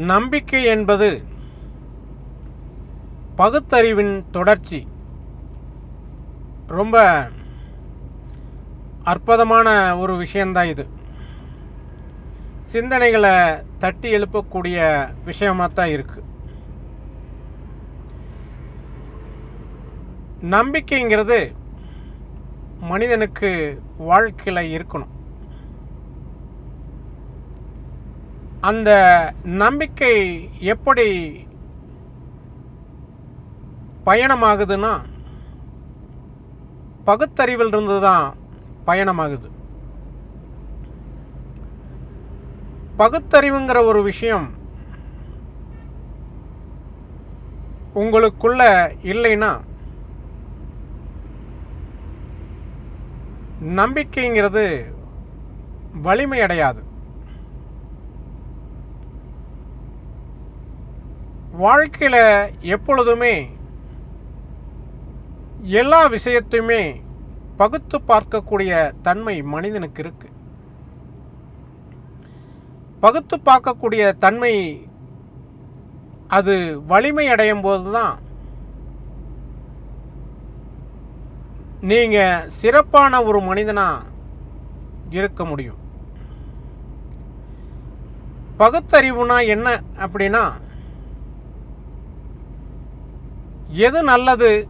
நம்பிக்கை என்பது பகுத்தறிவின் தொடர்ச்சி. ரொம்ப அற்புதமான ஒரு விஷயந்தான் இது. சிந்தனைகளை தட்டி எழுப்பக்கூடிய விஷயமாக தான் இருக்குது நம்பிக்கைங்கிறது மனிதனுக்கு வாழ்க்கையில் இருக்கணும். அந்த நம்பிக்கை எப்படி பயணமாகுதுன்னா பகுத்தறிவில் இருந்து தான் பயணமாகுது. பகுத்தறிவுங்கிற ஒரு விஷயம் உங்களுக்குள்ள இல்லைன்னா நம்பிக்கைங்கிறது வலிமை வாழ்க்கையில் எப்பொழுதுமே எல்லா விஷயத்தையுமே பகுத்து பார்க்கக்கூடிய தன்மை மனிதனுக்கு இருக்கு. பகுத்து பார்க்கக்கூடிய தன்மை அது வலிமை அடையும் போது தான் நீங்கள் சிறப்பான ஒரு மனிதனாக இருக்க முடியும். பகுத்தறிவுனா என்ன அப்படின்னா எது நல்லது?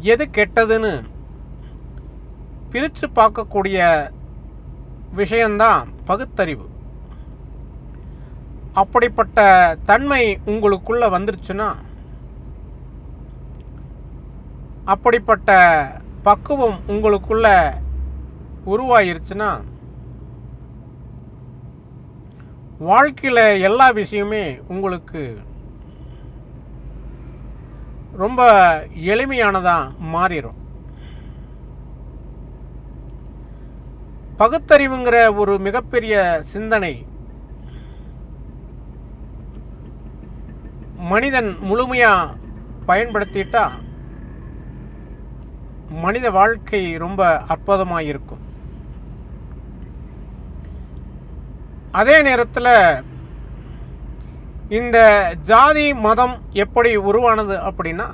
எது கெட்டதுன்னு பிரித்து பார்க்கக்கூடிய விஷயந்தான் பகுத்தறிவு. அப்படிப்பட்ட தன்மை உங்களுக்குள்ளே வந்துருச்சுன்னா அப்படிப்பட்ட பக்குவம் உங்களுக்குள்ள உருவாயிருச்சுன்னா வாழ்க்கையில் எல்லா விஷயமே உங்களுக்கு ரொம்ப எளிமையானதாக மாறிடும் பகுத்தறிவுங்கிற ஒரு மிகப்பெரிய சிந்தனை மனிதன் முழுமையாக பயன்படுத்திட்டா மனித வாழ்க்கை ரொம்ப அற்புதமாக இருக்கும் அதே நேரத்தில் இந்த ஜாதி மதம் எப்படி உருவானது அப்படின்னா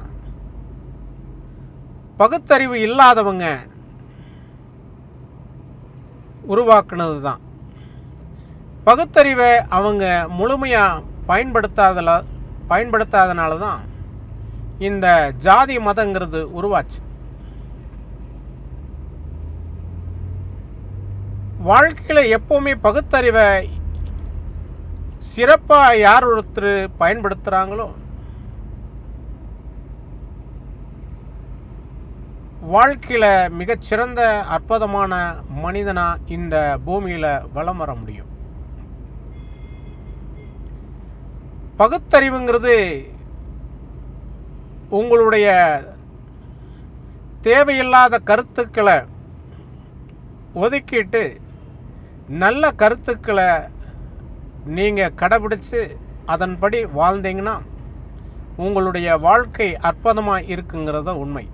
பகுத்தறிவு இல்லாதவங்க உருவாக்குனது தான் பகுத்தறிவை அவங்க முழுமையாக பயன்படுத்தாதல பயன்படுத்தாதனால தான் இந்த ஜாதி மதங்கிறது உருவாச்சு. வாழ்க்கையில் எப்போவுமே பகுத்தறிவை சிறப்பாக யார் ஒருத்தர் பயன்படுத்துகிறாங்களோ வாழ்க்கையில் மிகச்சிறந்த அற்புதமான மனிதனாக இந்த பூமியில் வலம் வர முடியும். பகுத்தறிவுங்கிறது உங்களுடைய தேவையில்லாத கருத்துக்களை ஒதுக்கிட்டு நல்ல கருத்துக்களை நீங்கள் கடைபிடிச்சு அதன்படி வாழ்ந்தீங்கன்னா உங்களுடைய வாழ்க்கை அற்புதமாக இருக்குங்கிறத உண்மை.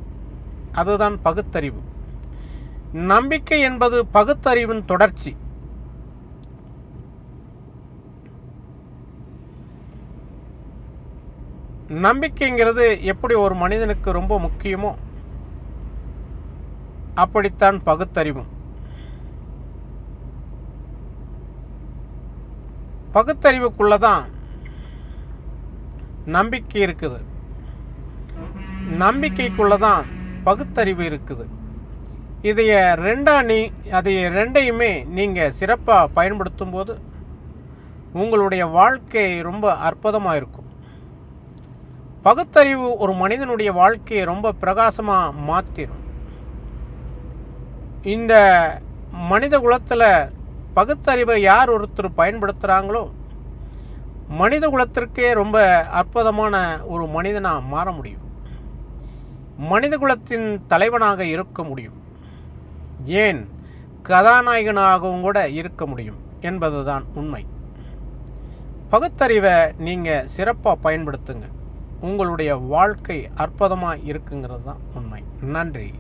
அதுதான் பகுத்தறிவு. நம்பிக்கை என்பது பகுத்தறிவின் தொடர்ச்சி. நம்பிக்கைங்கிறது எப்படி ஒரு மனிதனுக்கு ரொம்ப முக்கியமோ அப்படித்தான் பகுத்தறிவும். பகுத்தறிவுக்குள்ளே தான் நம்பிக்கை இருக்குது. நம்பிக்கைக்குள்ளே தான் பகுத்தறிவு இருக்குது. இதைய ரெண்டா நீ அதை ரெண்டையுமே நீங்கள் சிறப்பாக பயன்படுத்தும் போது உங்களுடைய வாழ்க்கை ரொம்ப அற்புதமாக இருக்கும். பகுத்தறிவு ஒரு மனிதனுடைய வாழ்க்கையை ரொம்ப பிரகாசமாக மாற்றிடும் இந்த மனித குலத்தில் பகுத்தறிவை யார் ஒருத்தர் பயன்படுத்துகிறாங்களோ மனித குலத்திற்கே ரொம்ப அற்புதமான ஒரு மனிதனாக மாற முடியும். மனித குலத்தின் தலைவனாக இருக்க முடியும். ஏன்? கதாநாயகனாகவும் கூட இருக்க முடியும் என்பதுதான் உண்மை. பகுத்தறிவை நீங்கள் சிறப்பாக பயன்படுத்துங்க. உங்களுடைய வாழ்க்கை அற்புதமாக இருக்குங்கிறது தான் உண்மை. நன்றி.